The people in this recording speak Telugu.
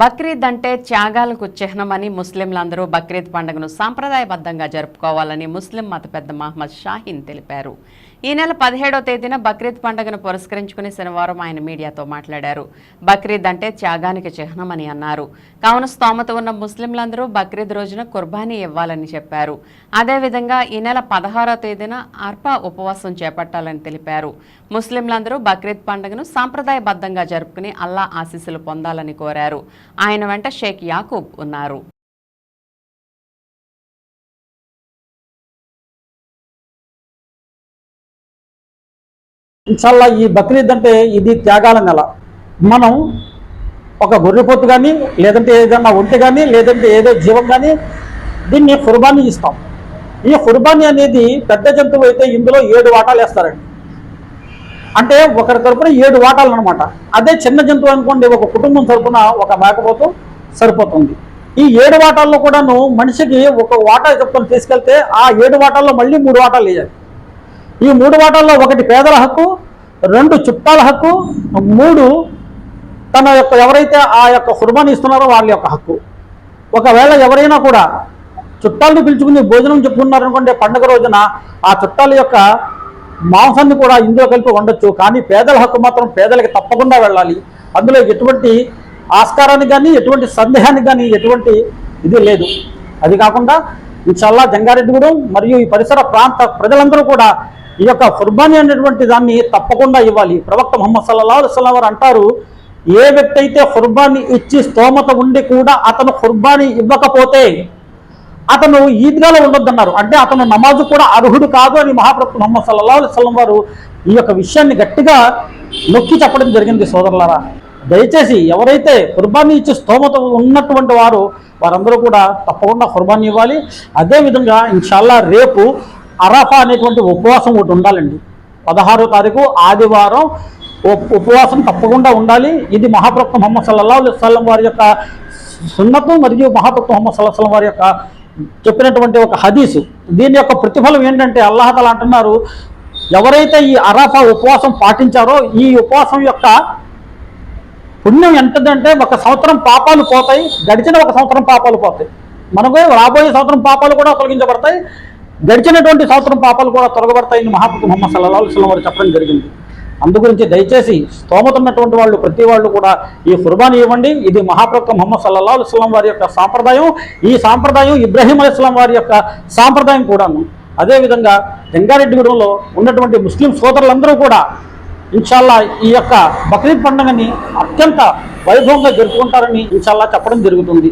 బక్రీద్ అంటే త్యాగాలకు చిహ్నమని ముస్లింలందరూ బక్రీద్ పండుగను సాంప్రదాయబద్ధంగా జరుపుకోవాలని ముస్లిం మత పెద్ద మహమ్మద్ షాహీన్ తెలిపారు. ఈ నెల పదిహేడో తేదీన బక్రీద్ పండుగను పురస్కరించుకుని శనివారం ఆయన మీడియాతో మాట్లాడారు. బక్రీద్ అంటే త్యాగానికి చిహ్నమని అన్నారు. కావున స్తోమత ఉన్న ముస్లింలందరూ బక్రీద్ రోజున కుర్బానీ ఇవ్వాలని చెప్పారు. అదేవిధంగా ఈ నెల పదహారవ తేదీన అర్పా ఉపవాసం చేపట్టాలని తెలిపారు. ముస్లింలందరూ బక్రీద్ పండుగను సాంప్రదాయబద్ధంగా జరుపుకుని అల్లా ఆశీస్సులు పొందాలని కోరారు. ఆయన వెంట షేక్ యాకూబ్ ఉన్నారు. ఇన్షాల్లా ఈ బక్రీద్ అంటే ఇది త్యాగాల నెల. మనం ఒక గొర్రెపోతు కానీ లేదంటే ఏదైనా ఒంటి కానీ లేదంటే ఏదో జీవం కానీ దీన్ని కుర్బానీ ఇస్తాం. ఈ కుర్బానీ అనేది పెద్ద జంతువు అయితే ఇందులో ఏడు వాటాలు వేస్తారండి అంటే ఒకరి తరపున ఏడు వాటాలు అనమాట అదే చిన్న జంతువు అనుకోండి ఒక కుటుంబం తరపున ఒక మేకపోతు సరిపోతుంది. ఈ ఏడు వాటాల్లో కూడాను మనిషికి ఒక వాటా చెప్పుకొని తీసుకెళ్తే ఆ ఏడు వాటాల్లో మళ్ళీ మూడు వాటాలు వేయాలి. ఈ మూడు వాటాల్లో ఒకటి పేదల హక్కు రెండు చుట్టాల హక్కు మూడు తన యొక్క ఎవరైతే ఆ యొక్క కుర్బానీ ఇస్తున్నారో వాళ్ళ యొక్క హక్కు. ఒకవేళ ఎవరైనా కూడా చుట్టాలను పిలుచుకుని భోజనం చెప్పుకున్నారనుకోండి పండుగ రోజున ఆ చుట్టాల యొక్క మాంసాన్ని కూడా ఇందులో కలిపి ఉండొచ్చు కానీ పేదల హక్కు మాత్రం పేదలకి తప్పకుండా వెళ్ళాలి. అందులో ఎటువంటి ఆస్కారానికి కానీ ఎటువంటి సందేహానికి కానీ ఎటువంటి ఇది లేదు. అది కాకుండా ఇన్షాల్లా జంగారెడ్డిగూడెం మరియు ఈ పరిసర ప్రాంత ప్రజలందరూ కూడా ఈ యొక్క కుర్బానీ అనేటువంటి దాన్ని తప్పకుండా ఇవ్వాలి. ప్రవక్త మొహమ్మద్ సల్లా అలైహి వారు అంటారు ఏ వ్యక్తి అయితే కుర్బానీ ఇచ్చి స్తోమత ఉండి కూడా అతను కుర్బానీ ఇవ్వకపోతే అతను ఈద్గాలో ఉండొద్దన్నారు. అంటే అతను నమాజు కూడా అర్హుడు కాదు అని మహాప్రభు మొహమ్మద్ సల్లల్లాహు అలైహి వారు ఈ యొక్క విషయాన్ని గట్టిగా నొక్కి చెప్పడం జరిగింది సోదరులారా. దయచేసి ఎవరైతే కుర్బానీ ఇచ్చి స్తోమత ఉన్నటువంటి వారు వారందరూ కూడా తప్పకుండా కుర్బానీ ఇవ్వాలి. అదేవిధంగా ఇన్షాల్లా రేపు అరాఫా అనేటువంటి ఉపవాసం ఒకటి ఉండాలండి. పదహారో తారీఖు ఆదివారం ఉపవాసం తప్పకుండా ఉండాలి. ఇది మహాప్రభు మొహమ్మద్ సల్లల్లాహు అలైహి వారి యొక్క సున్నతం మరియు మహాప్రభు మొహమ్మద్ సల్లాహం వారి యొక్క చెప్పినటువంటి ఒక హదీసు. దీని యొక్క ప్రతిఫలం ఏంటంటే అల్లహతలు అంటున్నారు ఎవరైతే ఈ అరాఫా ఉపవాసం పాటించారో ఈ ఉపవాసం యొక్క పుణ్యం ఎంతదంటే ఒక సంవత్సరం పాపాలు పోతాయి గడిచిన ఒక సంవత్సరం పాపాలు పోతాయి. మనకు రాబోయే సంవత్సరం పాపాలు కూడా తొలగించబడతాయి గడిచినటువంటి సంవత్సరం పాపాలు కూడా తొలగబడతాయని మహాప్రభు మొహమ్మద్ సల్లాహు అలైహి వారు చెప్పడం జరిగింది. అందుగురించి దయచేసి స్తోమత ఉన్నటువంటి వాళ్ళు ప్రతి వాళ్ళు కూడా ఈ కుర్బానీ ఇవ్వండి. ఇది మహాప్రభు ముహమ్మద్ సల్లాహు అలైహి వారి యొక్క సాంప్రదాయం. ఈ సాంప్రదాయం ఇబ్రాహీం అలైస్లాం వారి యొక్క సాంప్రదాయం కూడాను. అదేవిధంగా రంగారెడ్డిగూడెంలో ఉన్నటువంటి ముస్లిం సోదరులందరూ కూడా ఇన్షాల్లా ఈ యొక్క బక్రీద్ పండుగని అత్యంత వైభవంగా జరుపుకుంటారని ఇన్షాల్లా చెప్పడం జరుగుతుంది.